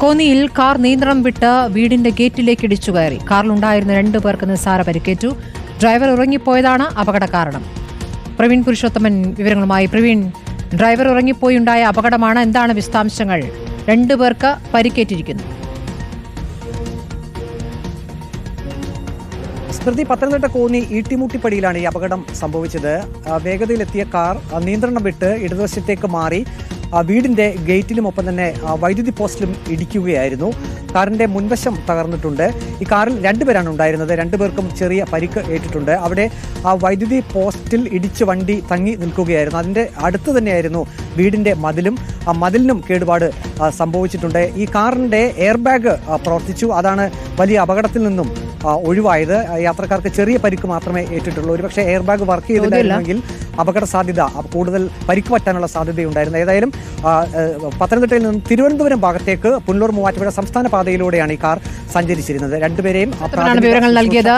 കോന്നിയിൽ കാർ നിയന്ത്രണം വിട്ട് വീടിന്റെ ഗേറ്റിലേക്ക് ഇടിച്ചു കയറി. കാറിലുണ്ടായിരുന്ന രണ്ടു പേർക്ക് നിസ്സാര പരിക്കേറ്റു. ഡ്രൈവർ ഉറങ്ങിപ്പോയതാണ് അപകട കാരണം പ്രവീൺ പുരുഷോത്തമൻ വിവരങ്ങളുമായി. പ്രവീൺ ഡ്രൈവർ ഉറങ്ങിപ്പോയി അപകടമാണ്. എന്താണ് വിശദാംശങ്ങൾ? രണ്ടു പേർക്ക് പരിക്കേറ്റിരിക്കുന്നു. സ്മൃതി പത്തനംതിട്ട കോന്നി ഈട്ടിമുട്ടിപ്പടിയിലാണ് ഈ അപകടം സംഭവിച്ചത്. വേഗതയിലെത്തിയ കാർ നിയന്ത്രണം വിട്ട് ഇടതുവശത്തേക്ക് മാറി. ആ, വീടിന്റെ ഗേറ്റിലും ഒപ്പം തന്നെ വൈദ്യുതി പോസ്റ്റിലും ഇടിക്കുകയായിരുന്നു. കാറിന്റെ മുൻവശം തകർന്നിട്ടുണ്ട്. ഈ കാറിൽ രണ്ടുപേരാണ് ഉണ്ടായിരുന്നത്. രണ്ടുപേർക്കും ചെറിയ പരിക്ക് ഏറ്റിട്ടുണ്ട്. അവിടെ ആ വൈദ്യുതി പോസ്റ്റിൽ ഇടിച്ച് വണ്ടി തങ്ങി നിൽക്കുകയായിരുന്നു. അതിന്റെ അടുത്ത് തന്നെയായിരുന്നു വീടിന്റെ മതിലും ആ മതിലിനും കേടുപാട് സംഭവിച്ചിട്ടുണ്ട്. ഈ കാറിന്റെ എയർ ബാഗ് പ്രവർത്തിച്ചു. അതാണ് വലിയ അപകടത്തിൽ നിന്നും ഒഴിവായത്. യാത്രക്കാർക്ക് ചെറിയ പരിക്ക് മാത്രമേ ഏറ്റിട്ടുള്ളൂ. ഒരുപക്ഷെ എയർ ബാഗ് വർക്ക് ചെയ്തില്ലായിരുന്നെങ്കിൽ അപകട സാധ്യത കൂടുതൽ പരിക്ക് പറ്റാനുള്ള സാധ്യതയുണ്ടായിരുന്നു. ഏതായാലും പത്തനംതിട്ടയിൽ നിന്നും തിരുവനന്തപുരം ഭാഗത്തേക്ക് പുല്ലൂർ മൂവാറ്റുപുഴ സംസ്ഥാന പാതയിലൂടെയാണ് ഈ കാർ സഞ്ചരിച്ചിരുന്നത്. രണ്ടുപേരെയും വിവരങ്ങൾ നൽകിയത്.